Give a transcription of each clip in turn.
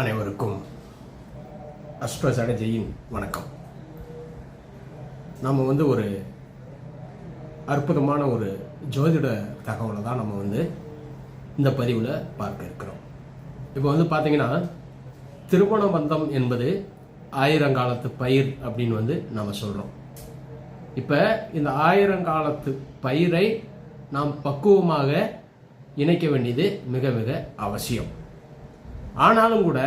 அனைவருக்கும் அஸ்ட்ரோ வணக்கம். நம்ம வந்து ஒரு அற்புதமான ஒரு ஜோதிட தகவலை தான் நம்ம வந்து இந்த பதிவில் பார்க்க இருக்கிறோம். இப்போ வந்து பார்த்தீங்கன்னா திருமண பந்தம் என்பது ஆயிரங்காலத்து பயிர் அப்படின்னு வந்து நம்ம சொல்கிறோம் இப்போ இந்த ஆயிரங்காலத்து பயிரை நாம் பக்குவமாக இணைக்க வேண்டியது மிக மிக அவசியம். ஆனாலும் கூட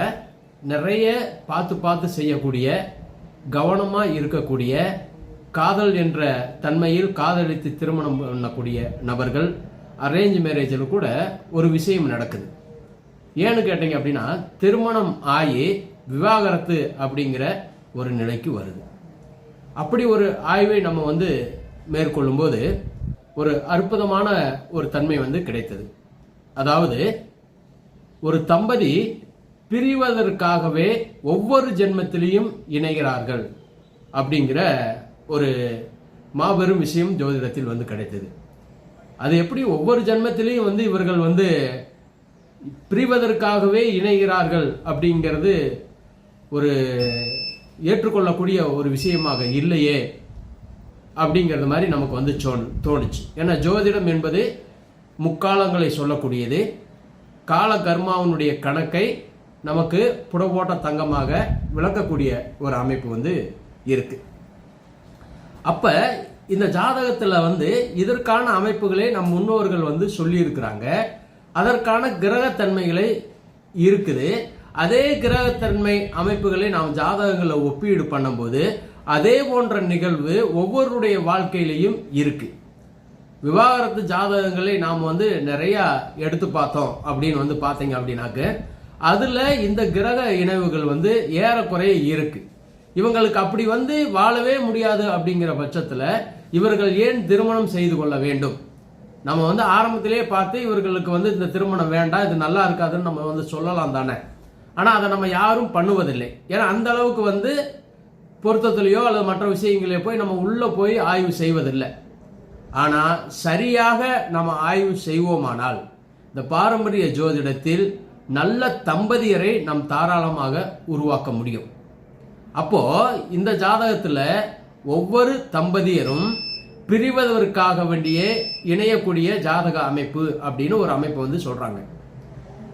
நிறைய பார்த்து பார்த்து செய்யக்கூடிய கவனமாக இருக்கக்கூடிய காதல் என்ற தன்மையில் காதலித்து திருமணம் பண்ணக்கூடிய நபர்கள் அரேஞ்ச் மேரேஜில் கூட ஒரு விஷயம் நடக்குது. ஏன்னு கேட்டீங்க அப்படின்னா திருமணம் ஆகி விவாகரத்து அப்படிங்கிற ஒரு நிலைக்கு வருது. அப்படி ஒரு ஆய்வை நம்ம வந்து மேற்கொள்ளும்போது ஒரு அற்புதமான ஒரு தன்மை வந்து கிடைத்தது. அதாவது ஒரு தம்பதி பிரிவதற்காகவே ஒவ்வொரு ஜென்மத்திலையும் இணைகிறார்கள் அப்படிங்கிற ஒரு மாபெரும் விஷயம் ஜோதிடத்தில் வந்து கிடைத்தது. அது எப்படி ஒவ்வொரு ஜென்மத்திலையும் வந்து இவர்கள் வந்து பிரிவதற்காகவே இணைகிறார்கள் அப்படிங்கிறது ஒரு ஏற்றுக்கொள்ளக்கூடிய ஒரு விஷயமாக இல்லையே அப்படிங்கிறது மாதிரி நமக்கு வந்து தோணுச்சு. ஏன்னா ஜோதிடம் என்பது முக்காலங்களை சொல்லக்கூடியது. கால கர்மாவனுடைய கணக்கை நமக்கு புடபோட்ட தங்கமாக விளக்கக்கூடிய ஒரு அமைப்பு வந்து இருக்கு. அப்ப இந்த ஜாதகத்துல வந்து இதற்கான அமைப்புகளை நம் முன்னோர்கள் வந்து சொல்லியிருக்கிறாங்க. அதற்கான கிரகத்தன்மைகளை இருக்குது. அதே கிரகத்தன்மை அமைப்புகளை நாம் ஜாதகங்களை ஒப்பீடு பண்ணும்போது அதே போன்ற நிகழ்வு ஒவ்வொருடைய வாழ்க்கையிலையும் இருக்குது விவாகரத்து ஜாதகங்களை நாம் வந்து நிறைய எடுத்து பார்த்தோம் அப்படின்னு வந்து பார்த்தீங்க அப்படின்னாக்க அதுல இந்த கிரக இணைவுகள் வந்து ஏறக்குறைய இருக்கு. இவங்களுக்கு அப்படி வந்து வாழவே முடியாது அப்படிங்கிற பட்சத்துல இவர்கள் ஏன் திருமணம் செய்து கொள்ள வேண்டும்? நம்ம வந்து ஆரம்பத்திலே பார்த்து இவர்களுக்கு வந்து இந்த திருமணம் வேண்டாம் இது நல்லா இருக்காதுன்னு நம்ம வந்து சொல்லலாம் தானே. ஆனா அதை நம்ம யாரும் பண்ணுவதில்லை. ஏன்னா அந்த அளவுக்கு வந்து பொருத்தத்திலேயோ அல்லது மற்ற விஷயங்களையோ போய் நம்ம உள்ள போய் ஆய்வு செய்வதில்லை. ஆனால் சரியாக நம்ம ஆய்வு செய்வோமானால் இந்த பாரம்பரிய ஜோதிடத்தில் நல்ல தம்பதியரை நம் தாராளமாக உருவாக்க முடியும். அப்போ இந்த ஜாதகத்தில் ஒவ்வொரு தம்பதியரும் பிரிவதற்காக வேண்டிய இணையக்கூடிய ஜாதக அமைப்பு அப்படின்னு ஒரு அமைப்பு வந்து சொல்றாங்க.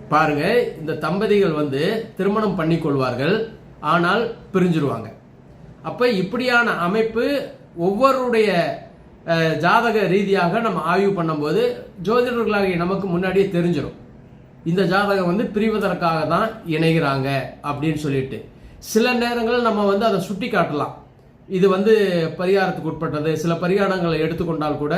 பாருங்க இந்த தம்பதிகள் வந்து திருமணம் பண்ணிக்கொள்வார்கள் ஆனால் பிரிஞ்சிருவாங்க. அப்போ இப்படியான அமைப்பு ஒவ்வொருடைய ஜாதக ரீதியாக நம்ம ஆய்வு பண்ணும்போது ஜோதிடர்களாகிய நமக்கு முன்னாடியே தெரிஞ்சிடும் இந்த ஜாதகம் வந்து பிரிவதற்காக தான் இணைகிறாங்க அப்படின்னு சொல்லிட்டு. சில நேரங்களில் நம்ம வந்து அதை சுட்டி காட்டலாம். இது வந்து பரிகாரத்துக்கு உட்பட்டது. சில பரிகாரங்களை எடுத்துக்கொண்டால் கூட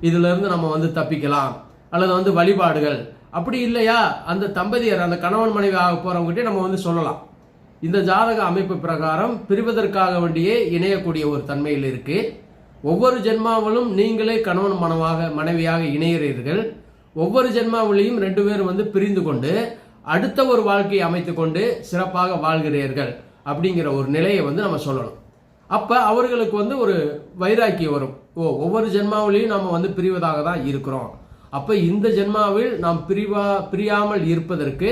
இதிலிருந்து நம்ம வந்து தப்பிக்கலாம். அல்லது வந்து வழிபாடுகள். அப்படி இல்லையா? அந்த தம்பதியர் அந்த கணவன் மனைவி ஆக போகிறவங்ககிட்டே நம்ம வந்து சொல்லலாம். இந்த ஜாதக அமைப்பு பிரகாரம் பிரிவதற்காக வேண்டியே இணையக்கூடிய ஒரு தன்மையில் இருக்குது ஒவ்வொரு ஜென்மாவிலும் நீங்களே கணவன் மனவாக மனைவியாக இணைகிறீர்கள். ஒவ்வொரு ஜென்மாவிலையும் ரெண்டு பேரும் வந்து பிரிந்து கொண்டு அடுத்த ஒரு வாழ்க்கையை அமைத்து கொண்டு சிறப்பாக வாழ்கிறீர்கள் அப்படிங்கிற ஒரு நிலையை வந்து நம்ம சொல்லணும். அப்போ அவர்களுக்கு வந்து ஒரு வைராக்கியம் வரும். ஓ ஒவ்வொரு ஜென்மாவிலையும் நம்ம வந்து பிரிவதாக தான் இருக்கிறோம். அப்போ இந்த ஜென்மாவில் நாம் பிரிவா பிரியாமல் இருப்பதற்கு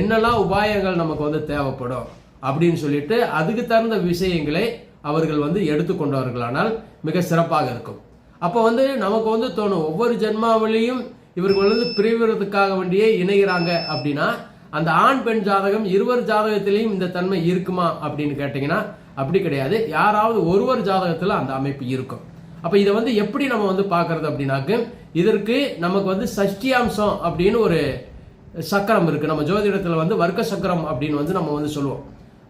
என்னெல்லாம் உபாயங்கள் நமக்கு வந்து தேவைப்படும் அப்படின்னு சொல்லிட்டு அதுக்கு தகுந்த விஷயங்களை அவர்கள் வந்து எடுத்துக்கொண்டவர்களானால் மிக சிறப்பாக இருக்கும். அப்போ வந்து நமக்கு வந்து தோணும் ஒவ்வொரு ஜென்மாவிலையும் இவர்கள் வந்து பிரிவுறதுக்காக வேண்டியே இணைகிறாங்க அப்படின்னா அந்த ஆண் பெண் ஜாதகம் இருவர் ஜாதகத்திலையும் இந்த தன்மை இருக்குமா அப்படின்னு கேட்டிங்கன்னா அப்படி கிடையாது. யாராவது ஒருவர் ஜாதகத்தில் அந்த அமைப்பு இருக்கும். அப்போ இதை வந்து எப்படி நம்ம வந்து பார்க்கறது அப்படின்னாக்க இதற்கு நமக்கு வந்து சஷ்டியாம்சம் அப்படின்னு ஒரு சக்கரம் இருக்கு. நம்ம ஜோதிடத்தில் வந்து வர்க்க சக்கரம் அப்படின்னு வந்து நம்ம வந்து சொல்லுவோம்.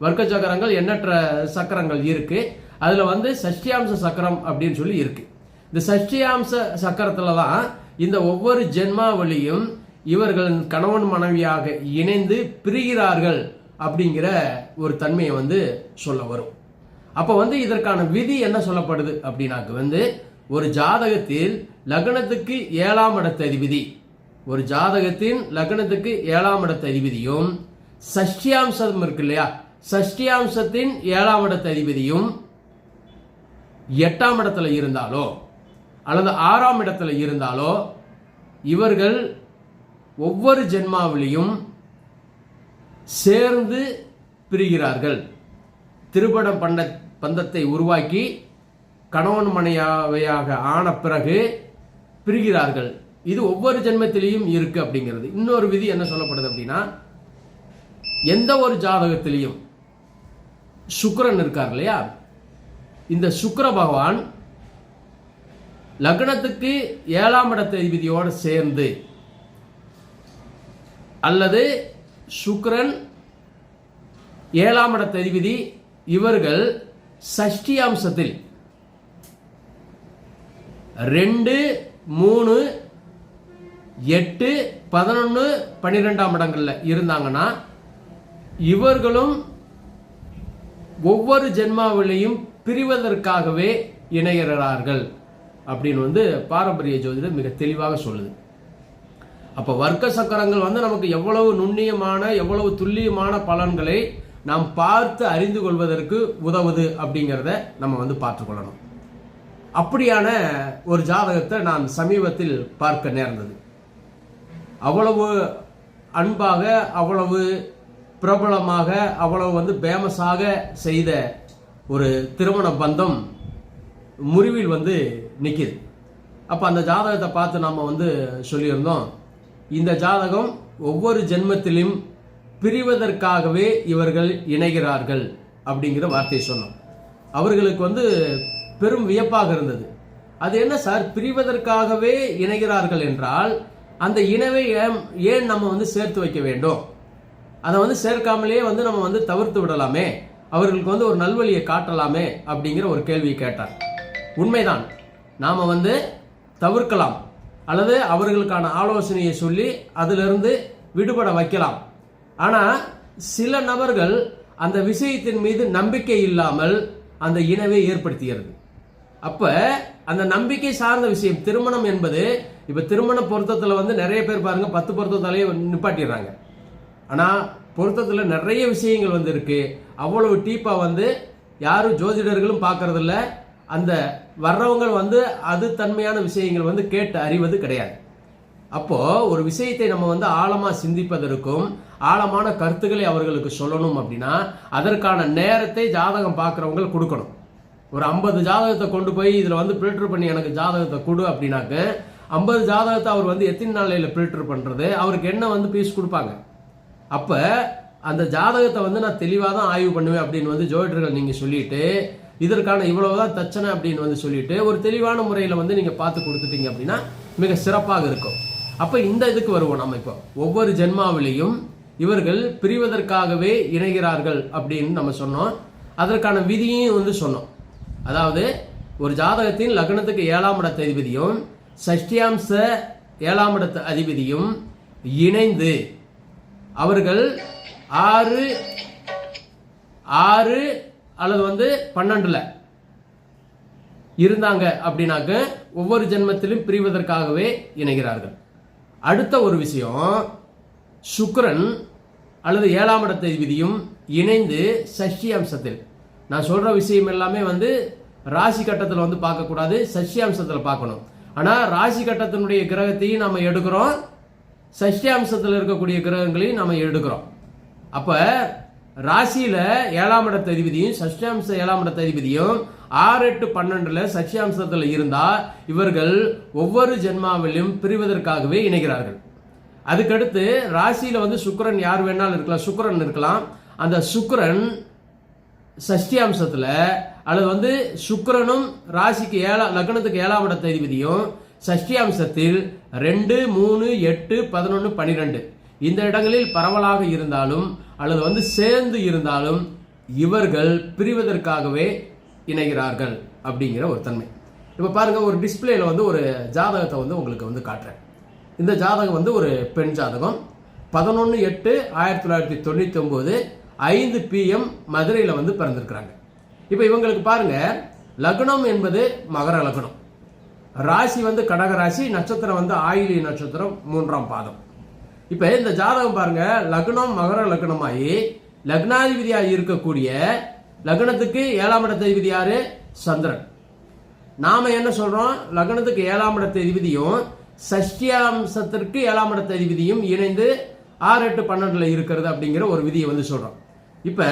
வர்க்க சக்கரங்கள் எண்ணற்ற சக்கரங்கள் இருக்கு. அதில் வந்து சஷ்டியாம்ச சக்கரம் அப்படின்னு சொல்லி இருக்கு. இந்த சஷ்டியாம்ச சக்கரத்தில் தான் இந்த ஒவ்வொரு ஜென்மாவளியும் இவர்கள் கணவன் மனைவியாக இணைந்து பிரிகிறார்கள் அப்படிங்கிற ஒரு தன்மையை வந்து சொல்ல வரும். அப்போ வந்து இதற்கான விதி என்ன சொல்லப்படுது அப்படின்னாக்கு வந்து ஒரு ஜாதகத்தில் லக்னத்துக்கு ஏழாம் இடத்த அதிபதி ஒரு ஜாதகத்தின் லக்னத்துக்கு ஏழாம் இடத்த அதிபதியும் சஷ்டியாம்சம் இருக்கு இல்லையா? சஷ்டியாம்சத்தின் ஏழாம் இடத்த அதிபதியும் எட்டாம் இடத்துல இருந்தாலோ அல்லது ஆறாம் இடத்துல இருந்தாலோ இவர்கள் ஒவ்வொரு ஜென்மாவிலையும் சேர்ந்து பிரிகிறார்கள். திருபட பண்ட பந்தத்தை உருவாக்கி கணவன் மனையாவையாக ஆன பிறகு பிரிகிறார்கள். இது ஒவ்வொரு ஜென்மத்திலையும் இருக்கு அப்படிங்கிறது. இன்னொரு விதி என்ன சொல்லப்படுது அப்படின்னா எந்த ஒரு ஜாதகத்திலையும் சுக்கரன் இருக்கார் இல்லையா? இந்த சுக்கர பகவான் லக்னத்துக்கு ஏழாம் இடத்த அதிபதியோடு சேர்ந்து அல்லது சுக்கரன் ஏழாம் இடத்த அதிபதி இவர்கள் சஷ்டி அம்சத்தில் ரெண்டு மூணு எட்டு பதினொன்று பன்னிரெண்டாம் இடங்களில் இருந்தாங்கன்னா இவர்களும் ஒவ்வொரு ஜென்மாவிலையும் பிரிவதற்காகவே இணைகிறார்கள் அப்படின்னு வந்து பாரம்பரிய ஜோதிடம் மிக தெளிவாக சொல்லுது. அப்போ வர்க்க சக்கரங்கள் வந்து நமக்கு எவ்வளவு நுண்ணியமான எவ்வளவு துல்லியமான பலன்களை நாம் பார்த்து அறிந்து கொள்வதற்கு உதவுது அப்படிங்கிறத நம்ம வந்து பார்த்துக்கொள்ளணும். அப்படியான ஒரு ஜாதகத்தை நான் சமீபத்தில் பார்க்க நேர்ந்தது. அவ்வளவு அன்பாக அவ்வளவு பிரபலமாக அவ்வளவு வந்து பேமஸாக செய்த ஒரு திருமண பந்தம் முறிவில் வந்து நிற்கிது அப்போ அந்த ஜாதகத்தை பார்த்து நாம் வந்து சொல்லியிருந்தோம். இந்த ஜாதகம் ஒவ்வொரு ஜென்மத்திலும் பிரிவதற்காகவே இவர்கள் இணைகிறார்கள் அப்படிங்கிற வார்த்தையை சொன்னோம். அவர்களுக்கு வந்து பெரும் வியப்பாக இருந்தது. அது என்ன சார்? பிரிவதற்காகவே இணைகிறார்கள் என்றால் அந்த இணைவை ஏன் ஏன் நம்ம வந்து சேர்த்து வைக்க வேண்டும்? அதை வந்து சேர்க்காமலே வந்து நம்ம வந்து தவிர்த்து விடலாமே? அவர்களுக்கு வந்து ஒரு நல்வழியை காட்டலாமே அப்படிங்கிற ஒரு கேள்வியை கேட்டார். உண்மைதான். நாம் வந்து தவிர்க்கலாம். அல்லது அவர்களுக்கான ஆலோசனையை சொல்லி அதிலிருந்து விடுபட வைக்கலாம். ஆனால் சில நபர்கள் அந்த விஷயத்தின் மீது நம்பிக்கை இல்லாமல் அந்த இனவை ஏற்படுத்துகிறது அப்போ அந்த நம்பிக்கை சார்ந்த விஷயம் திருமணம் என்பது இப்போ திருமண பொருத்தத்தில் வந்து நிறைய பேர் பாருங்கள் பத்து பொருத்தத்தாலேயே நிப்பாட்டிடுறாங்க. ஆனால் பொருத்தத்தில் நிறைய விஷயங்கள் வந்து இருக்குது அவ்வளவு டீப்பாக வந்து யாரும் ஜோதிடர்களும் பார்க்கறதில்ல. அந்த வர்றவங்க வந்து அது தன்மையான விஷயங்கள் வந்து கேட்டு அறிவது கிடையாது. அப்போது ஒரு விஷயத்தை நம்ம வந்து ஆழமாக சிந்திப்பதற்கும் ஆழமான கருத்துக்களை அவர்களுக்கு சொல்லணும் அப்படின்னா அதற்கான நேரத்தை ஜாதகம் பார்க்குறவங்க கொடுக்கணும். ஒரு ஐம்பது ஜாதகத்தை கொண்டு போய் இதில் வந்து ஃபில்டர் பண்ணி எனக்கு ஜாதகத்தை கொடு அப்படின்னாக்க ஐம்பது ஜாதகத்தை அவர் வந்து எத்தனை நாளையில் ஃபில்டர் பண்ணுறது அவருக்கு என்ன வந்து பீஸ் கொடுப்பாங்க? அப்போ அந்த ஜாதகத்தை வந்து நான் தெளிவாக தான் ஆய்வு பண்ணுவேன் அப்படின்னு வந்து ஜோதிடர்கள் நீங்கள் சொல்லிட்டு இதற்கான இவ்வளவுதான் தச்சனை அப்படின்னு வந்து சொல்லிட்டு ஒரு தெளிவான முறையில் வந்து நீங்கள் பார்த்து கொடுத்துட்டீங்க அப்படின்னா மிக சிறப்பாக இருக்கும். அப்போ இந்த இதுக்கு வருவோம் நம்ம இப்போ. ஒவ்வொரு ஜென்மாவிலையும் இவர்கள் பிரிவதற்காகவே இணைகிறார்கள் அப்படின்னு நம்ம சொன்னோம். அதற்கான விதியையும் வந்து சொன்னோம். அதாவது ஒரு ஜாதகத்தின் லக்னத்துக்கு ஏழாம் இடத்த அதிபதியும் சஷ்டியாம்ச ஏழாம் இடத்த அதிபதியும் இணைந்து அவர்கள் ஆறு ஆறு அல்லது வந்து பன்னெண்டுல இருந்தாங்க அப்படின்னாக்க ஒவ்வொரு ஜென்மத்திலும் பிரிவதற்காகவே இணைகிறார்கள். அடுத்த ஒரு விஷயம் சுக்கரன் அல்லது ஏழாம் இடத்தை விதியும் இணைந்து சஷ்டி அம்சத்தில் நான் சொல்ற விஷயம் எல்லாமே வந்து ராசி கட்டத்தில் வந்து பார்க்கக்கூடாது சஷ்டி அம்சத்தில் பார்க்கணும். ஆனால் ராசி கட்டத்தினுடைய கிரகத்தையும் நம்ம எடுக்கிறோம் சஷ்டி அம்சத்தில் இருக்கக்கூடிய கிரகங்களையும் நம்ம எடுக்கிறோம். அப்போ ராசியில் ஏழாம் இடத்த அதிபதியும் சஷ்டாம்ச ஏழாம் இடத்த அதிபதியும் ஆறு எட்டு பன்னெண்டில் சஷ்டாம்சத்தில் இருந்தால் இவர்கள் ஒவ்வொரு ஜென்மாவிலும் பிரிவதற்காகவே இணைகிறார்கள். அதுக்கடுத்து ராசியில் வந்து சுக்கரன் யார் வேணாலும் இருக்கலாம் சுக்கரன் இருக்கலாம். அந்த சுக்கிரன் சஷ்டி அல்லது வந்து சுக்கரனும் ராசிக்கு ஏழாம் லக்னத்துக்கு ஏழாம் இடத்த அதிபதியும் சஷ்டி அம்சத்தில் ரெண்டு மூணு எட்டு பதினொன்று பன்னிரெண்டு. இந்த இடங்களில் பரவலாக இருந்தாலும் அல்லது வந்து சேர்ந்து இருந்தாலும் இவர்கள் பிரிவதற்காகவே இணைகிறார்கள் அப்படிங்கிற ஒரு தன்மை. இப்போ பாருங்கள் ஒரு டிஸ்பிளேயில் வந்து ஒரு ஜாதகத்தை வந்து உங்களுக்கு வந்து காட்டுறேன். இந்த ஜாதகம் வந்து ஒரு பெண் ஜாதகம். பதினொன்று எட்டு ஆயிரத்தி தொள்ளாயிரத்தி தொண்ணூற்றி ஒம்பது ஐந்து பிஎம் மதுரையில் வந்து பிறந்திருக்கிறாங்க. இப்போ இவங்களுக்கு பாருங்க லக்னம் என்பது மகர லக்னம். ராசி வந்து கடக ராசி நட்சத்திரம் வந்து ஆயுளி நட்சத்திரம் மூன்றாம் பாதம். இப்போ இந்த ஜாதகம் பாருங்க. லக்னம் மகர லக்னமாயி லக்னாதிபதியாக இருக்கக்கூடிய லக்னத்துக்கு ஏழாம் இடத்த அதிபதி யாரு? சந்திரன். நாம என்ன சொல்றோம்? லக்னத்துக்கு ஏழாம் இடத்த அதிபதியும் சஷ்டியாம்சத்திற்கு ஏழாம் இடத்த அதிபதியும் இணைந்து ஆறு எட்டு பன்னெண்டுல இருக்கிறது அப்படிங்கிற ஒரு விதியை வந்து சொல்றோம். இப்ப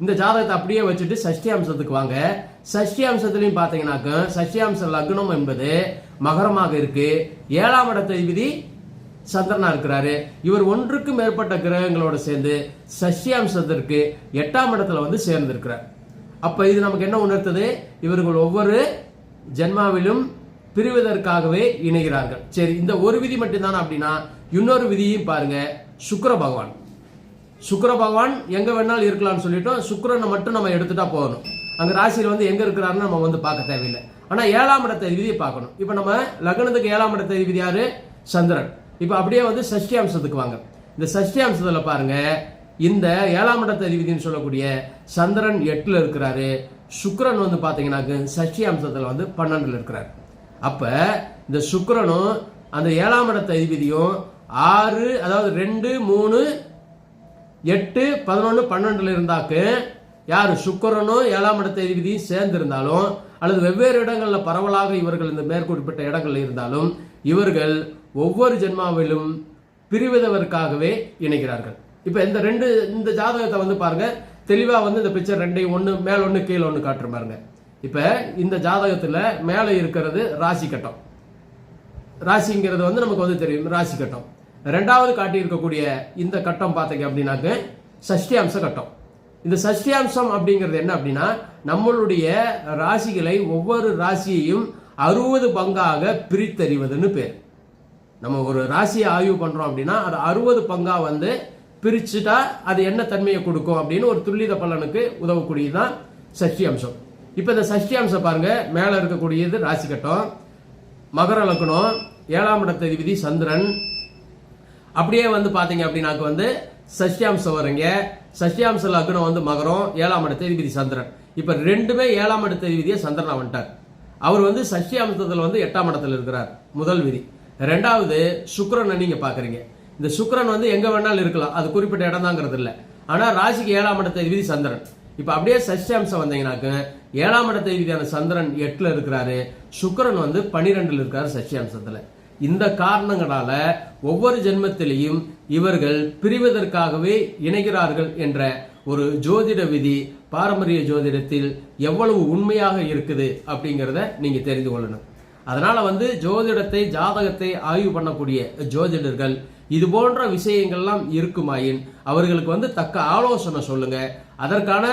இந்த ஜாதகத்தை அப்படியே வச்சுட்டு சஷ்டி அம்சத்துக்கு வாங்க. சஷ்டி அம்சத்திலையும் பாத்தீங்கன்னாக்க சஷ்டியாம்ச லக்னம் என்பது மகரமாக இருக்கு. ஏழாம் இடத்த அதிபதி சந்திரனா இருக்கிறாரு. இவர் ஒன்றுக்கு மேற்பட்ட கிரகங்களோட சேர்ந்து சஷ்டியாம்சத்திற்கு எட்டாம் இடத்துல வந்து சேர்ந்திருக்கிறார். அப்ப இது நமக்கு என்ன உணர்த்தது? இவர்கள் ஒவ்வொரு ஜென்மாவிலும் பிரிவதற்காகவே இணைகிறார்கள். சரி இந்த ஒரு விதி மட்டும்தானா அப்படின்னா இன்னொரு விதியும் பாருங்க. சுக்கர பகவான். சுக்கர பகவான் எங்க வேணாலும் இருக்கலாம்னு சொல்லிட்டோம். சுக்கரனை மட்டும் நம்ம எடுத்துட்டா போகணும். அங்க ராசியில் வந்து எங்க இருக்கிறாருன்னு நம்ம வந்து பார்க்க தேவையில்லை. ஆனா ஏழாம் இடத்த விதியை பார்க்கணும். இப்போ நம்ம லக்னத்துக்கு ஏழாம் இடத்த விதி யாரு? சந்திரன். இப்போ அப்படியே வந்து சஷ்டி அம்சத்துக்கு வாங்க. இந்த சஷ்டி அம்சத்தில் பாருங்க இந்த ஏழாம் இடத்த விதின்னு சொல்லக்கூடிய சந்திரன் எட்டில் இருக்கிறாரு. சுக்கரன் வந்து பார்த்தீங்கன்னாக்கு சஷ்டி அம்சத்தில் வந்து பன்னெண்டில் இருக்கிறார். அப்போ இந்த சுக்கரனும் அந்த ஏழாம் இடத்த அதிபதியும் ஆறு அதாவது ரெண்டு மூணு எட்டு பதினொன்று பன்னெண்டுல இருந்தாக்கு யார்? சுக்கரனும் ஏழாம் இடத்த அதிபதியும் சேர்ந்து இருந்தாலும் அல்லது வெவ்வேறு இடங்களில் பரவலாக இவர்கள் இந்த மேற்குறிப்பிட்ட இடங்கள்ல இருந்தாலும் இவர்கள் ஒவ்வொரு ஜென்மாவிலும் பிரிவதற்காகவே இணைகிறார்கள். இப்போ இந்த ரெண்டு இந்த ஜாதகத்தை வந்து பாருங்க. தெளிவா வந்து இந்த பிக்சர் ரெண்டையும் ஒன்று மேல் ஒன்று கீழே ஒன்று காட்டுற பாருங்க. இப்ப இந்த ஜாதகத்துல மேலே இருக்கிறது ராசி கட்டம். ராசிங்கிறது வந்து நமக்கு வந்து தெரியும் ராசி கட்டம். ரெண்டாவது காட்டியிருக்கக்கூடிய இந்த கட்டம் பார்த்தீங்க அப்படின்னாக்க சஷ்டி அம்ச கட்டம். இந்த சஷ்டி அம்சம் அப்படிங்கிறது என்ன அப்படின்னா நம்மளுடைய ராசிகளை ஒவ்வொரு ராசியையும் அறுபது பங்காக பிரித்தறிவதுன்னு பேர். நம்ம ஒரு ராசியை ஆய்வு பண்ணுறோம் அப்படின்னா அது அறுபது பங்காக வந்து பிரிச்சுட்டா அது என்ன தன்மையை கொடுக்கும் அப்படின்னு ஒரு துல்லித பலனுக்கு உதவக்கூடியதுதான் சஷ்டி அம்சம் இப்போ இந்த சஷ்டி அம்சம் பாருங்க மேலே இருக்கக்கூடியது ராசி கட்டம் மகர லக்னம் ஏழாம் இடத்த விதி சந்திரன். அப்படியே வந்து பார்த்தீங்க அப்படின்னாக்க வந்து சஷ்டியாம்சம் வருங்க. சஷ்டியாம்ச லக்னம் வந்து மகரம் ஏழாம் இடத்த விதி சந்திரன். இப்போ ரெண்டுமே ஏழாம் இடத்த விதியை சந்திரனா வந்துட்டார் அவர் வந்து சஷ்டியாம்சத்தில் வந்து எட்டாம் இடத்துல இருக்கிறார் முதல் விதி. ரெண்டாவது சுக்கரனை நீங்க பாக்குறீங்க. இந்த சுக்கரன் வந்து எங்க வேணாலும் இருக்கலாம். அது குறிப்பிட்ட இடம் தாங்கிறது இல்லை. ஆனா ராசிக்கு ஏழாம் இடத்தை விதி சந்திரன். இப்ப அப்படியே சஷ்டியாம்சம் வந்தீங்கன்னாக்க ஏழாம் இடத்த விதியான சந்திரன் எட்டுல இருக்கிறாரு. சுக்கரன் வந்து பனிரெண்டுல இருக்காரு சஷ்டியாம்சத்துல இந்த காரணங்களால ஒவ்வொரு ஜென்மத்திலையும் இவர்கள் பிரிவதற்காகவே இணைகிறார்கள் என்ற ஒரு ஜோதிட விதி பாரம்பரிய ஜோதிடத்தில் எவ்வளவு உண்மையாக இருக்குது அப்படிங்கிறத நீங்க தெரிந்து கொள்ளணும். அதனால வந்து ஜோதிடத்தை ஜாதகத்தை ஆய்வு பண்ணக்கூடிய ஜோதிடர்கள் இது போன்ற விஷயங்கள்லாம் இருக்குமாயின் அவர்களுக்கு வந்து தக்க ஆலோசனை சொல்லுங்க. அதற்கான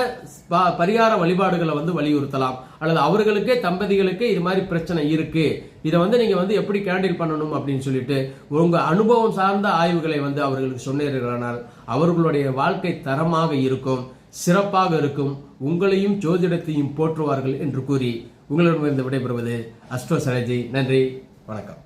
பரிகார வழிபாடுகளை வந்து வலியுறுத்தலாம். அல்லது அவர்களுக்கே தம்பதிகளுக்கே இது மாதிரி பிரச்சனை இருக்கு. இதை வந்து நீங்க வந்து எப்படி கேண்டில் பண்ணணும் அப்படின்னு சொல்லிட்டு உங்க அனுபவம் சார்ந்த ஆய்வுகளை வந்து அவர்களுக்கு சொன்னீர்களானால் அவர்களுடைய வாழ்க்கை தரமாக இருக்கும் சிறப்பாக இருக்கும். உங்களையும் ஜோதிடத்தையும் போற்றுவார்கள் என்று கூறி உங்களிடமிருந்து விடைபெறுவது அஸ்ட்ரோ சரஜி நன்றி வணக்கம்.